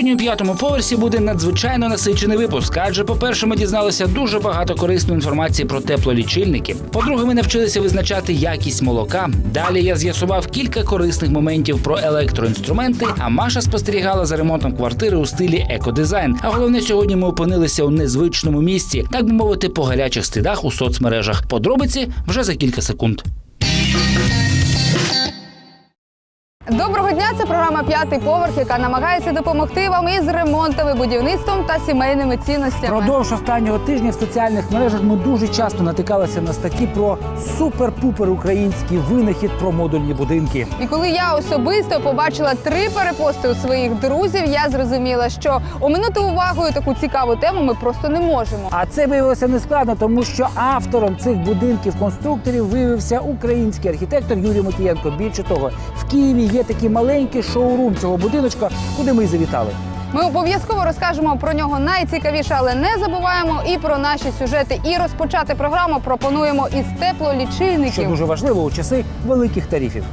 Сьогодні у п'ятому поверсі буде надзвичайно насичений випуск. Адже, по-перше, ми дізналися дуже багато корисної інформації про теплолічильники. По-друге, ми навчилися визначати якість молока. Далі я з'ясував кілька корисних моментів про електроінструменти. А Маша спостерігала за ремонтом квартири у стилі екодизайн. А головне, сьогодні ми опинилися у незвичному місці, так би мовити, по гарячих слідах у соцмережах. Подробиці вже за кілька секунд. Доброго дня! Це програма П'ятий поверх, яка намагається допомогти вам із ремонтом, і будівництвом та сімейними цінностями. Продовж останнього тижня в соціальних мережах ми дуже часто натикалися на статті про супер-пупер український винахід про модульні будинки. І коли я особисто побачила три перепости у своїх друзів, я зрозуміла, що оминути увагою таку цікаву тему ми просто не можемо. А це виявилося нескладно, тому що автором цих будинків конструкторів виявився український архітектор Юрій Матієнко. Більше того, в Києві є такий маленький шоурум цього будиночка, куди ми й завітали. Ми обов'язково розкажемо про нього найцікавіше, але не забуваємо і про наші сюжети. І розпочати програму пропонуємо із Що дуже важливо у часи великих тарифів.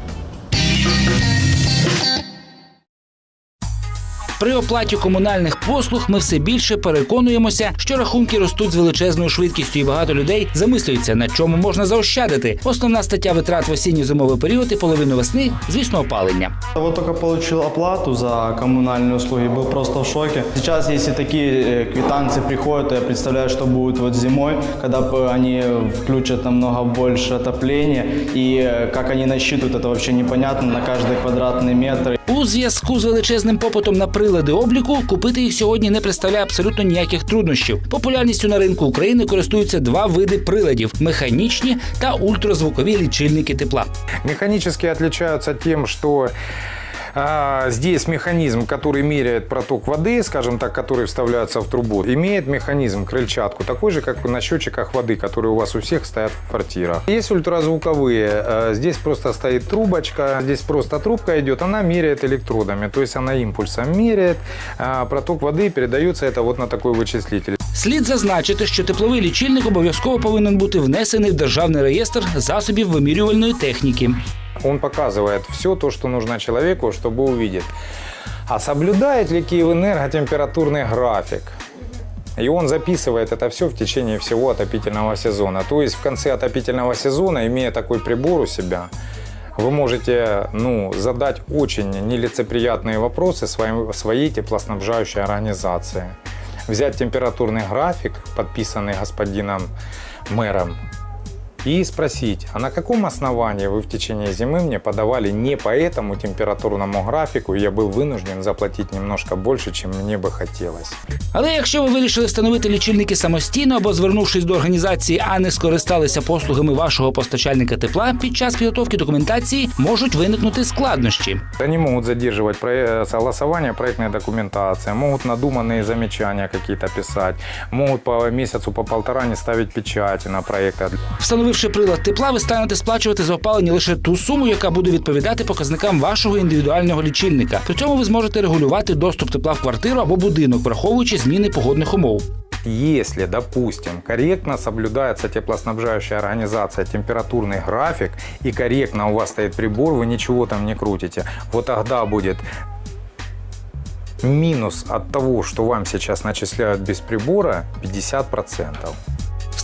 При оплаті комунальних послуг ми все більше переконуємося, що рахунки ростуть з величезною швидкістю, і багато людей замислюються, на чому можна заощадити. Основна стаття витрат в осінньо-зимовий період і половину весни, звісно, опалення. Вот только получил оплату за коммунальные услуги, был просто в шоке. Сейчас, если такие э, квитанции приходят, то я представляю, что будет вот зимой, когда п- они включат намного больше отопления, и э, как они насчитывают, это вообще непонятно на каждый квадратный метр. у зв'язку з величезним попитом на прилади обліку купити їх сьогодні не представляє абсолютно ніяких труднощів. Популярністю на ринку України користуються два види приладів: механічні та ультразвукові лічильники тепла. Механічні отличаются тим, а, здесь механизм, который меряет проток воды, скажем так, который вставляется в трубу, имеет механизм крыльчатку, такой же, как на счетчиках воды, которые у вас у всех стоят в квартирах. Есть ультразвуковые, а, здесь просто стоит трубочка, здесь просто трубка идет, она меряет электродами, то есть она импульсом меряет, а, проток воды передается это вот на такой вычислитель. Слід зазначити, що тепловий лічильник обов'язково повинен бути внесений в державний реєстр засобів вимірювальної техніки. Он показывает все то, что нужно человеку, чтобы увидеть. А соблюдает ли Киевэнерго температурный график? И он записывает это все в течение всего отопительного сезона. То есть в конце отопительного сезона, имея такой прибор у себя, вы можете ну, задать очень нелицеприятные вопросы своим, своей теплоснабжающей организации. Взять температурный график, подписанный господином мэром, и спросить, а на каком основании вы в течение зимы мне подавали не по этому температурному графику, и я был вынужден заплатить немножко больше, чем мне бы хотелось. Але якщо ви вирішили встановити лічильники самостійно або звернувшись до організації, а не скористалися послугами вашого постачальника тепла, під час підготовки документації можуть виникнути складнощі. Они могут задерживать про- согласование проектной документации, могут надуманные замечания какие-то писать, могут по месяцу, по полтора не ставить печати на проекты. Встановивши прилад тепла, ви станете сплачувати за опалення лише ту суму, яка буде відповідати показникам вашого індивідуального лічильника. При цьому ви зможете регулювати доступ тепла в квартиру або будинок, враховуючи зміни погодних умов. Если, допустим, корректно соблюдается теплоснабжающая организация температурный график и корректно у вас стоит прибор, вы ничего там не крутите, вот тогда будет минус от того, что вам сейчас начисляют без прибора 50%.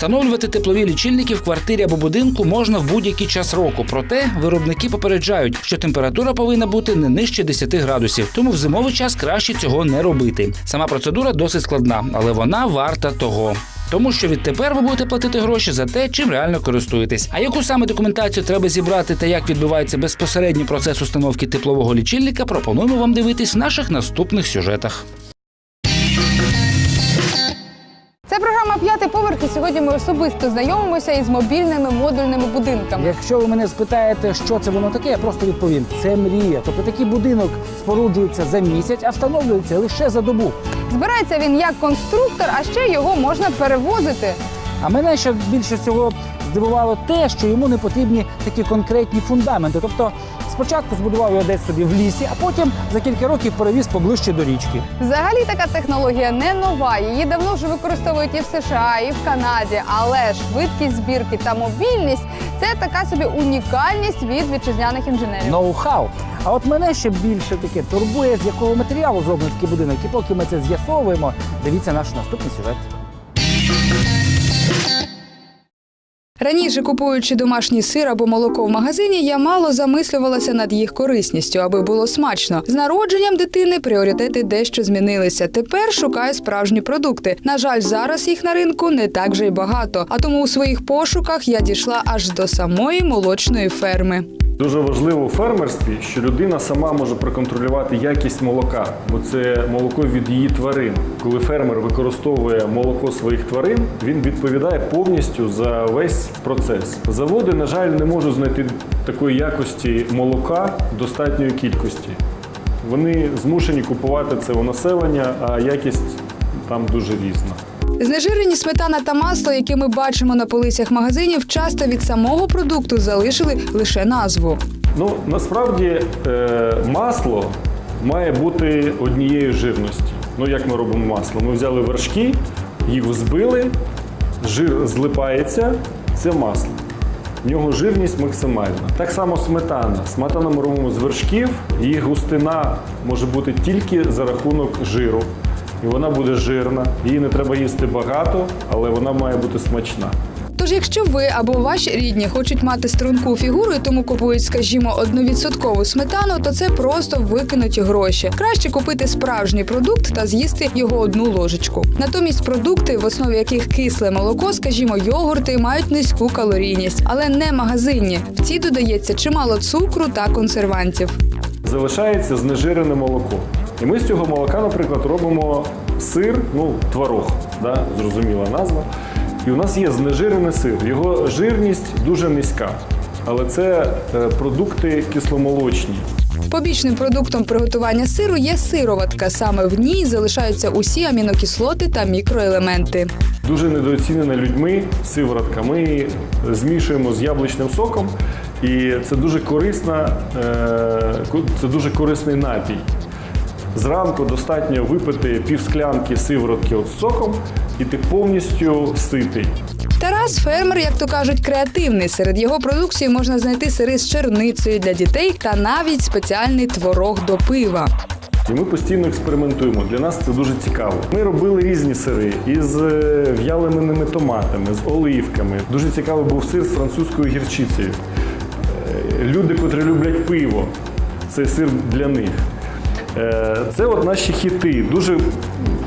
Встановлювати теплові лічильники в квартирі або будинку можна в будь-який час року. Проте виробники попереджають, що температура повинна бути не нижче 10 градусів, тому в зимовий час краще цього не робити. Сама процедура досить складна, але вона варта того. Тому що відтепер ви будете платити гроші за те, чим реально користуєтесь. А яку саме документацію треба зібрати та як відбувається безпосередній процес установки теплового лічильника, пропонуємо вам дивитись в наших наступних сюжетах. Це програма П'ятий поверх. І сьогодні ми особисто знайомимося із мобільними модульними будинками. Якщо ви мене спитаєте, що це воно таке, я просто відповім: це мрія. Тобто такий будинок споруджується за місяць, а встановлюється лише за добу. Збирається він як конструктор, а ще його можна перевозити. А мене ще більше всього здивувало те, що йому не потрібні такі конкретні фундаменти. Тобто спочатку збудував його десь собі в лісі, а потім за кілька років перевіз поближче до річки. Взагалі така технологія не нова. Її давно вже використовують і в США, і в Канаді. Але швидкість збірки та мобільність Це така собі унікальність від вітчизняних інженерів. Ноу-хау. А от мене ще більше таке турбує, з якого матеріалу зроблений такий будинок. І поки ми це з'ясовуємо, дивіться наш наступний сюжет. Раніше, купуючи домашній сир або молоко в магазині, я мало замислювалася над їх корисністю, аби було смачно. З народженням дитини пріоритети дещо змінилися. Тепер шукаю справжні продукти. На жаль, зараз їх на ринку не так же й багато. А тому у своїх пошуках я дійшла аж до самої молочної ферми. Дуже важливо у фермерстві, що людина сама може проконтролювати якість молока, бо це молоко від її тварин. Коли фермер використовує молоко своїх тварин, він відповідає повністю за весь процес. Заводи, на жаль, не можуть знайти такої якості молока достатньої кількості. Вони змушені купувати це у населення, а якість там дуже різна. Знежирені сметана та масло, які ми бачимо на полицях магазинів, часто від самого продукту залишили лише назву. Ну насправді е, масло має бути однієї жирності. Ну як ми робимо масло? Ми взяли вершки, їх взбили, жир злипається, це масло. В нього жирність максимальна. Так само сметана. Сметана ми робимо з вершків, її густина може бути тільки за рахунок жиру. І вона буде жирна. Її не треба їсти багато, але вона має бути смачна. Тож, якщо ви або ваші рідні хочуть мати струнку фігуру і тому купують, скажімо, одновідсоткову сметану, то це просто викинуті гроші. Краще купити справжній продукт та з'їсти його одну ложечку. Натомість продукти, в основі яких кисле молоко, скажімо, йогурти, мають низьку калорійність, але не магазинні. В ці додається чимало цукру та консервантів. залишається знежирене молоко. І ми з цього молока, наприклад, робимо сир, ну, творог, да, зрозуміла назва. І у нас є знежирений сир. Його жирність дуже низька. Але це е, продукти кисломолочні. Побічним продуктом приготування сиру є сироватка. Саме в ній залишаються усі амінокислоти та мікроелементи. Дуже недооцінена людьми сиворотка. Ми її змішуємо з яблучним соком, і це дуже корисна, е, це дуже корисний напій. Зранку достатньо випити півсклянки сиворотки от з соком, і ти повністю ситий. Тарас фермер, як то кажуть, креативний. Серед його продукції можна знайти сири з черницею для дітей та навіть спеціальний творог до пива. І ми постійно експериментуємо. Для нас це дуже цікаво. Ми робили різні сири із е, в'яленими томатами, з оливками. Дуже цікавий був сир з французькою гірчицею. Е, Люди, котрі люблять пиво, це сир для них. Е, Це от наші хіти. Дуже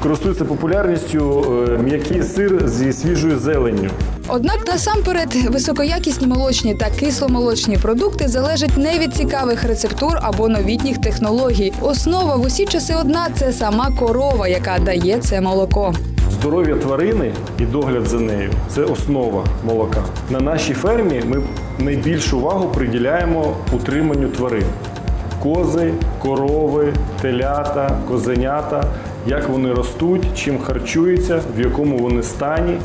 користуються популярністю е, м'який сир зі свіжою зеленню. Однак насамперед високоякісні молочні та кисломолочні продукти залежать не від цікавих рецептур або новітніх технологій. Основа в усі часи одна це сама корова, яка дає це молоко. Здоров'я тварини і догляд за нею це основа молока. На нашій фермі ми найбільшу увагу приділяємо утриманню тварин: кози, корови, телята, козенята, як вони ростуть, чим харчуються, в якому вони стані.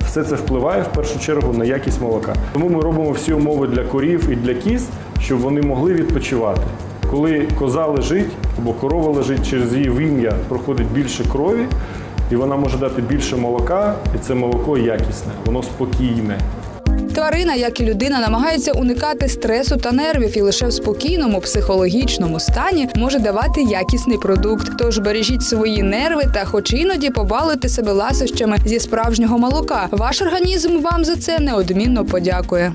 Все це впливає в першу чергу на якість молока. Тому ми робимо всі умови для корів і для кіз, щоб вони могли відпочивати. Коли коза лежить або корова лежить, через її вим'я проходить більше крові, і вона може дати більше молока, і це молоко якісне, воно спокійне. Тварина, як і людина, намагається уникати стресу та нервів і лише в спокійному психологічному стані може давати якісний продукт. Тож бережіть свої нерви та, хоч іноді, побалуйте себе ласощами зі справжнього молока. Ваш організм вам за це неодмінно подякує.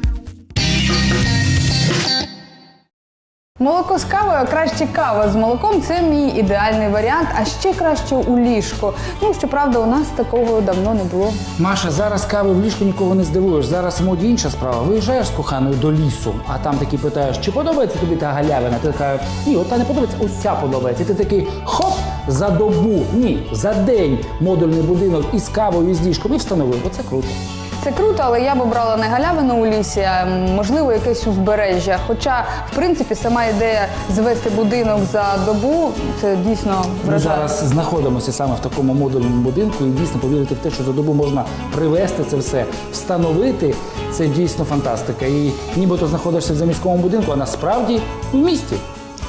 Молоко з кавою, а краще кава з молоком це мій ідеальний варіант, а ще краще у ліжко. Ну щоправда, у нас такого давно не було. Маша, зараз кави в ліжку нікого не здивуєш. Зараз моді інша справа. Виїжджаєш з коханою до лісу, а там таки питаєш, чи подобається тобі та галявина? Ти така, ні, от та не подобається, ця подобається. І ти такий хоп за добу, ні, за день модульний будинок із кавою, і з ліжком і встановив. Оце круто. Це круто, але я б обрала не галявину у лісі, а можливо якесь узбережжя. Хоча, в принципі, сама ідея звести будинок за добу це дійсно Ми вражає. зараз знаходимося саме в такому модульному будинку, і дійсно повірити в те, що за добу можна привезти це все, встановити. Це дійсно фантастика. І нібито знаходишся в заміському будинку, а насправді в місті.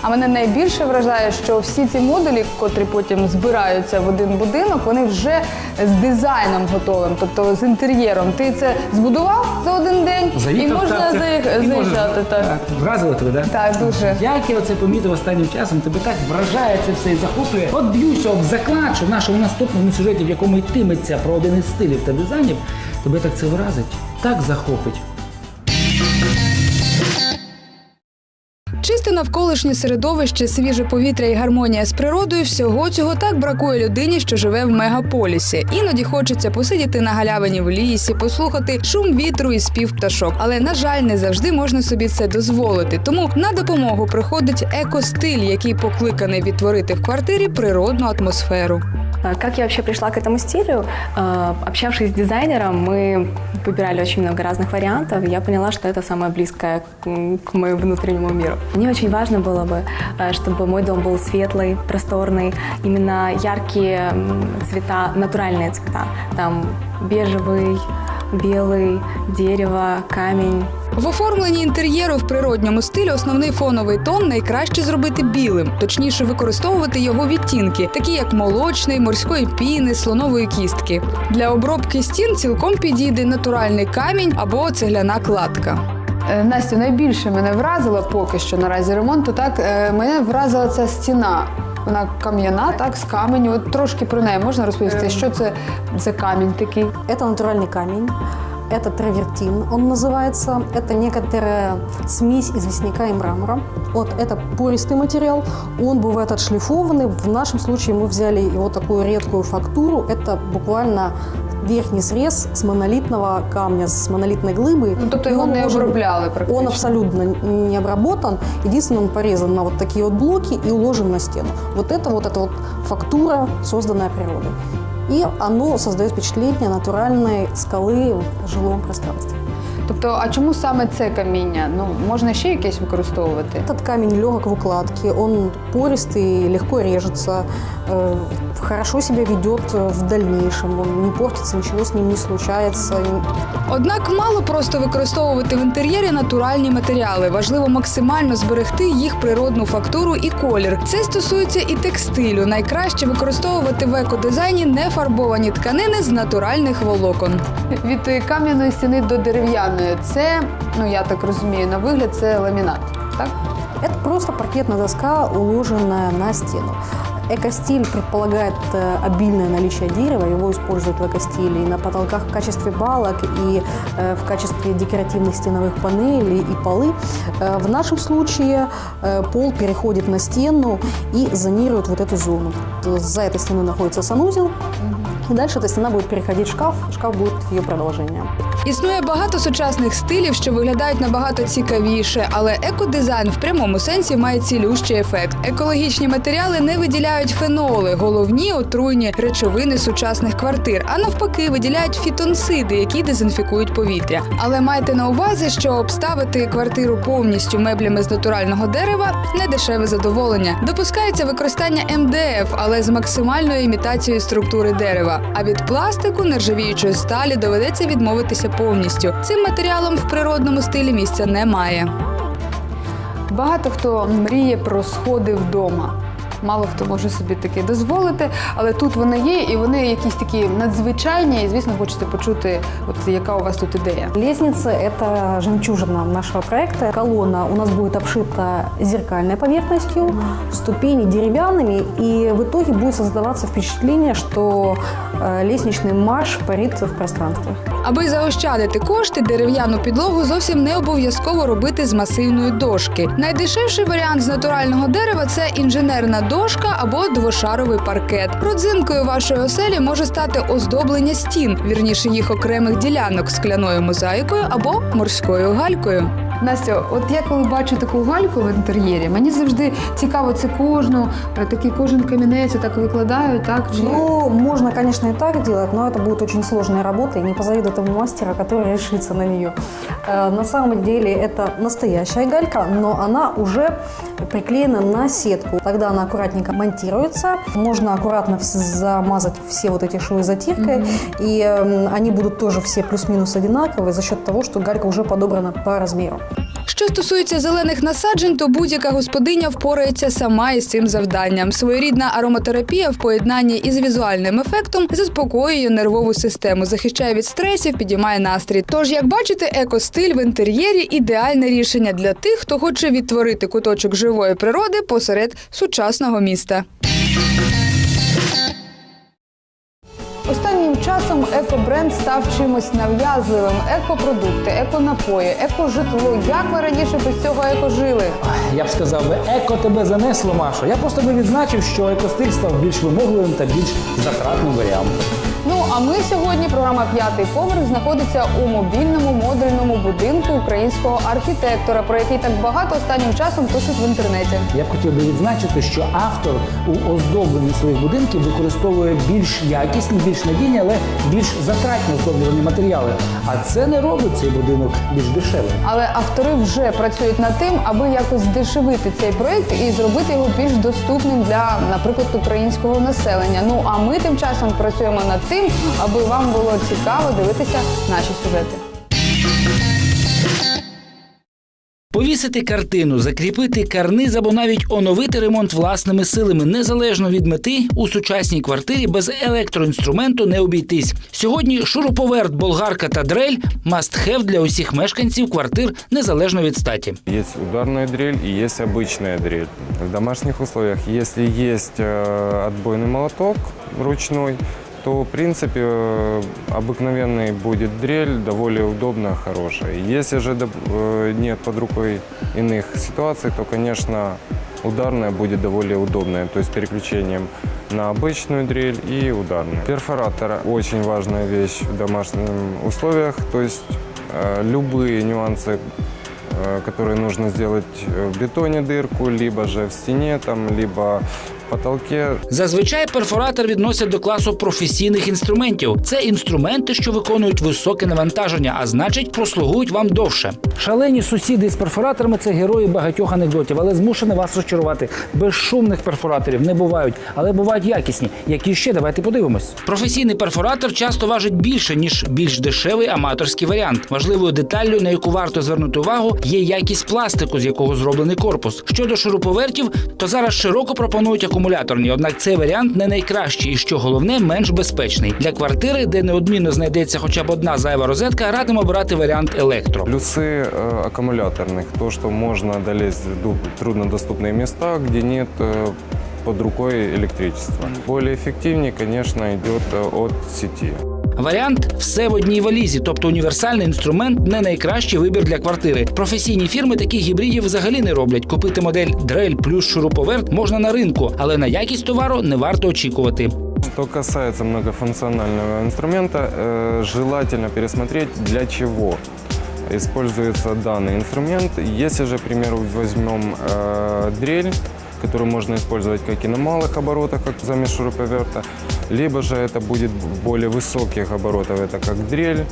А мене найбільше вражає, що всі ці модулі, котрі потім збираються в один будинок, вони вже з дизайном готовим, тобто з інтер'єром. Ти це збудував за один день і можна заїх- заїжджати. Так. Вразило тебе, так? так, дуже. Як я оце помітив останнім часом, тебе так вражає це все і захоплює. От б'юся об заклад, що в нашому наступному сюжеті, в якому йтиметься про один із стилів та дизайнів, тебе так це вразить, так захопить. Чисте навколишнє середовище, свіже повітря і гармонія з природою всього цього так бракує людині, що живе в мегаполісі. Іноді хочеться посидіти на галявині в лісі, послухати шум вітру і спів пташок. Але на жаль, не завжди можна собі це дозволити. Тому на допомогу приходить екостиль, який покликаний відтворити в квартирі природну атмосферу. А Как я вообще пришла к этому стилю? Э, Общавшись с дизайнером, мы выбирали очень много разных вариантов, и я поняла, что это самое близкое к м, к моему внутреннему миру. Мне очень важно было бы, э, чтобы мой дом был светлый, просторный, именно яркие м, цвета, натуральные цвета. Там бежевый, белый, дерево, камень, В оформленні інтер'єру в природньому стилі основний фоновий тон найкраще зробити білим, точніше використовувати його відтінки, такі як молочний, морської піни, слонової кістки. Для обробки стін цілком підійде натуральний камінь або цегляна кладка. Настю, найбільше мене вразило поки що наразі ремонту. Так е, мене вразила ця стіна. Вона кам'яна, так, з каменю. От трошки про неї можна розповісти, що це за камінь такий. Это натуральный камень. Это травертин, он называется. Это некоторая смесь известняка и мрамора. Вот это пористый материал. Он бывает отшлифованный. В нашем случае мы взяли его такую редкую фактуру. Это буквально верхний срез с монолитного камня, с монолитной глыбы. Ну, тобто И його он не может- обробляли практично. Он абсолютно не обработан. Единственное, он порезан на вот такие вот блоки и уложен на стену. Вот это вот эта вот фактура, созданная природой. И оно создает впечатление натуральной скалы в жилом пространстве. Тобто, а чому саме це каміння? Ну можна ще якесь використовувати? Этот камень легок в укладке, он пористый, легко режется, э, хорошо себя ведет э, в дальнейшем, он не портится, ничего с ним не случается. Однак мало просто використовувати в інтер'єрі натуральні матеріали. Важливо максимально зберегти їх природну фактуру і колір. Це стосується і текстилю. Найкраще використовувати в екодизайні нефарбовані тканини з натуральних волокон. Від кам'яної стіни до дерев'яної. Це, ну я так розумію, на вигляд це ламінат. Так? Это просто паркетная доска, уложенная на стену. Экостиль предполагает э, обильное наличие дерева, его используют в экостиле и на потолках в качестве балок, и э, в качестве декоративных стеновых панелей и полы. Э, в нашем случае пол переходит на стену и зонирует вот эту зону. За этой стеной находится санузел, и дальше эта стена будет переходить в шкаф, шкаф будет ее продолжением. Існує багато сучасних стилів, що виглядають набагато цікавіше, але екодизайн в прямому сенсі має цілющий ефект. Екологічні матеріали не виділяють феноли, головні отруйні речовини сучасних квартир, а навпаки, виділяють фітонциди, які дезінфікують повітря. Але майте на увазі, що обставити квартиру повністю меблями з натурального дерева не дешеве задоволення. Допускається використання МДФ, але з максимальною імітацією структури дерева. А від пластику нержавіючої сталі доведеться відмовитися повністю. Цим матеріалом в природному стилі місця немає. Багато хто мріє про сходи вдома Мало хто може собі таке дозволити, але тут вони є, і вони якісь такі надзвичайні. І звісно, хочеться почути, от яка у вас тут ідея. Лестница – это жемчужина нашего проекта. Колонна у нас будет обшита зеркальной поверхностью, ступени деревянными, и в итоге будет создаваться впечатление, что э, лестничный марш парит в пространстве. Аби заощадити кошти, дерев'яну підлогу зовсім не обов'язково робити з масивної дошки. Найдешевший варіант з натурального дерева це інженерна дошка або двошаровий паркет. Родзинкою вашої оселі може стати оздоблення стін, вірніше їх окремих ділянок скляною мозаїкою або морською галькою. Настя, от я коли бачу таку гальку в інтер'єрі, мені завжди цікаво, це кожну такий кожен камінець так викладають, так чи Ну, можно, конечно, и так делать, но это будет очень сложная работа, и не позавидует тому мастера, который решится на нее. Э, На самом деле это настоящая галька, но она уже приклеена на сетку. Тогда она аккуратненько монтируется. Можно аккуратно вс- замазать все вот эти швы затиркой, и эм, они будут тоже все плюс-минус одинаковые за счет того, что галька уже подобрана по размеру. Що стосується зелених насаджень, то будь-яка господиня впорається сама із цим завданням. Своєрідна ароматерапія в поєднанні із візуальним ефектом заспокоює нервову систему, захищає від стресів, підіймає настрій. Тож, як бачите, екостиль в інтер'єрі ідеальне рішення для тих, хто хоче відтворити куточок живої природи посеред сучасного міста. Часом екобренд став чимось нав'язливим. Екопродукти, еконапої, екожитло. Як ви раніше без цього еко жили? Я б сказав би, еко тебе занесло, Машо. Я просто би відзначив, що екостиль став більш вимогливим та більш затратним варіантом. Ну а ми сьогодні, програма П'ятий поверх, знаходиться у мобільному модульному будинку українського архітектора, про який так багато останнім часом пишуть в інтернеті. Я б хотів би відзначити, що автор у оздобленні своїх будинків використовує більш якісні, більш надійні, але більш затратні оздоблювані матеріали. А це не робить цей будинок більш дешевим. Але автори вже працюють над тим, аби якось здешевити цей проект і зробити його більш доступним для, наприклад, українського населення. Ну а ми тим часом працюємо над тим, аби вам було цікаво дивитися наші сюжети. Повісити картину, закріпити карниз або навіть оновити ремонт власними силами незалежно від мети у сучасній квартирі без електроінструменту не обійтись. Сьогодні шуруповерт, болгарка та дрель must-have для усіх мешканців квартир незалежно від статі. Есть ударная дрель и есть обычная дрель. В домашних условиях, если есть э, отбойный молоток ручной, то, в принципе, э, обыкновенный будет дрель довольно удобно, хорошая. Если же э, нет под рукой иных ситуаций, то, конечно, ударная будет довольно удобная, то есть переключением на обычную дрель и ударную. Перфоратор – очень важная вещь в домашних условиях, то есть э, любые нюансы которые нужно сделать в бетоне дырку, либо же в стене, там, либо потолке. Зазвичай перфоратор відносять до класу професійних інструментів. Це інструменти, що виконують високе навантаження, а значить, прослугують вам довше. Шалені сусіди з перфораторами це герої багатьох анекдотів, але змушений вас розчарувати. Безшумних перфораторів не бувають, але бувають якісні. Які ще давайте подивимось. Професійний перфоратор часто важить більше ніж більш дешевий аматорський варіант. Важливою деталлю, на яку варто звернути увагу, є якість пластику, з якого зроблений корпус. Щодо шуруповертів, то зараз широко пропонують акумуляторні, однак цей варіант не найкращий і що головне, менш безпечний для квартири, де неодмінно знайдеться хоча б одна зайва розетка. Радимо обирати варіант електро. Плюсы э, аккумуляторных, то, что можно долезть в ду- труднодоступные места, где нет э, под рукой электричества. Более эффективнее, конечно, идет э, от сети. Варіант все в одній валізі, тобто універсальний інструмент не найкращий вибір для квартири. Професійні фірми таких гібридів взагалі не роблять. Купити модель дрель плюс шуруповерт можна на ринку, але на якість товару не варто очікувати. Что касается многофункционального инструмента, э, желательно пересмотреть, для чего используется данный инструмент. Если же, к примеру, возьмем э, дрель, которую можно использовать как и на малых оборотах, как замес шуруповерта, либо же это будет в более высоких оборотах, это как дрель.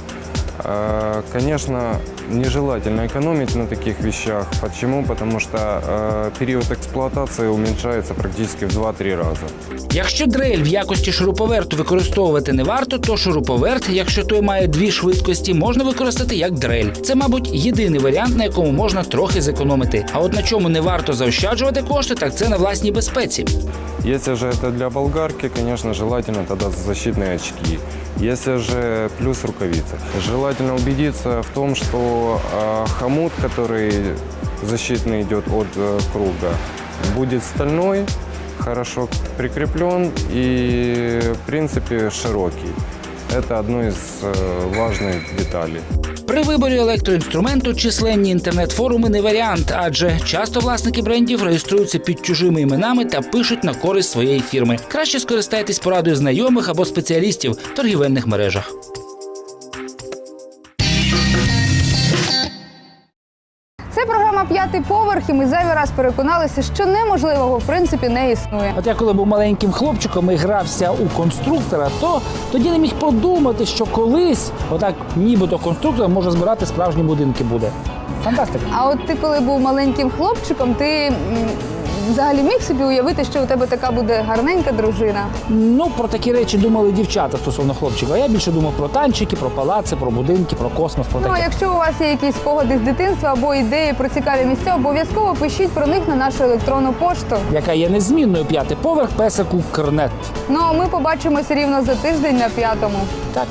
Э, Конечно, нежелательно экономить на таких вещах. Почему? Потому что э, период эксплуатации уменьшается практически в 2-3 раза. Якщо дрель в якості шуруповерту використовувати не варто, то шуруповерт, якщо той має дві швидкості, можна використати як дрель. Це, мабуть, єдиний варіант, на якому можна трохи зекономити. А от на чому не варто заощаджувати кошти, так це на власній безпеці. Если же это для болгарки, конечно, желательно тогда защитные очки. Если же плюс рукавицы. Желательно убедиться в том, что э, хомут, который защитный идет от э, круга, будет стальной, хорошо прикреплен и, в принципе, широкий. Это одно из э, важных деталей. При виборі електроінструменту численні інтернет-форуми не варіант, адже часто власники брендів реєструються під чужими іменами та пишуть на користь своєї фірми. Краще скористайтесь порадою знайомих або спеціалістів в торгівельних мережах. П'ятий поверх, і ми зайвий раз переконалися, що неможливого в принципі не існує. От я коли був маленьким хлопчиком і грався у конструктора, то тоді не міг подумати, що колись отак нібито конструктор може збирати справжні будинки буде. Фантастика. А от ти, коли був маленьким хлопчиком, ти Взагалі міг собі уявити, що у тебе така буде гарненька дружина. Ну, про такі речі думали дівчата стосовно хлопчика. А я більше думав про танчики, про палаци, про будинки, про космос, про Ну а якщо у вас є якісь спогади з дитинства або ідеї про цікаві місця, обов'язково пишіть про них на нашу електронну пошту. Яка є незмінною п'ятий поверх песику Крнет. Ну а ми побачимося рівно за тиждень на п'ятому. Так.